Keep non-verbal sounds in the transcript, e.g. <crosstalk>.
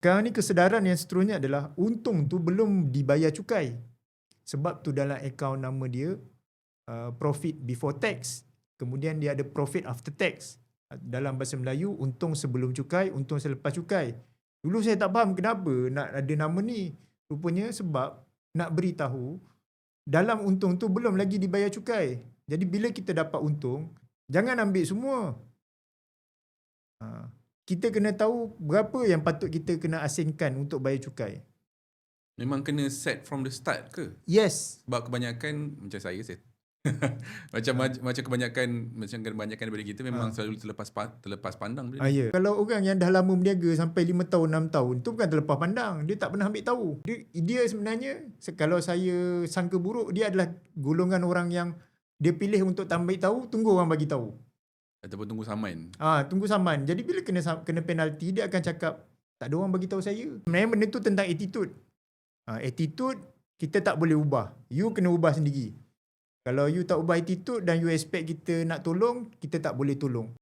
Sekarang ni kesedaran yang seterusnya adalah untung tu belum dibayar cukai. Sebab tu dalam akaun nama dia uh, profit before tax. Kemudian dia ada profit after tax. Dalam bahasa Melayu untung sebelum cukai, untung selepas cukai. Dulu saya tak faham kenapa nak ada nama ni. Rupanya sebab nak beritahu dalam untung tu belum lagi dibayar cukai. Jadi bila kita dapat untung, jangan ambil semua. Ha, kita kena tahu berapa yang patut kita kena asingkan untuk bayar cukai. Memang kena set from the start ke? Yes. Sebab kebanyakan macam saya set. <laughs> macam Ha. macam kebanyakan macam kebanyakan daripada kita memang Ha. selalu terlepas pa- terlepas pandang benda Ah, ni. ya. Kalau orang yang dah lama berniaga sampai 5 tahun, 6 tahun, tu bukan terlepas pandang. Dia tak pernah ambil tahu. Dia, dia sebenarnya, se- kalau saya sangka buruk, dia adalah golongan orang yang dia pilih untuk tak ambil tahu, tunggu orang bagi tahu. Ataupun tunggu saman. Ah, tunggu saman. Jadi bila kena kena penalti, dia akan cakap, tak ada orang bagi tahu saya. Sebenarnya benda tu tentang attitude. Ah, attitude, kita tak boleh ubah. You kena ubah sendiri. Kalau you tak ubah attitude dan you expect kita nak tolong, kita tak boleh tolong.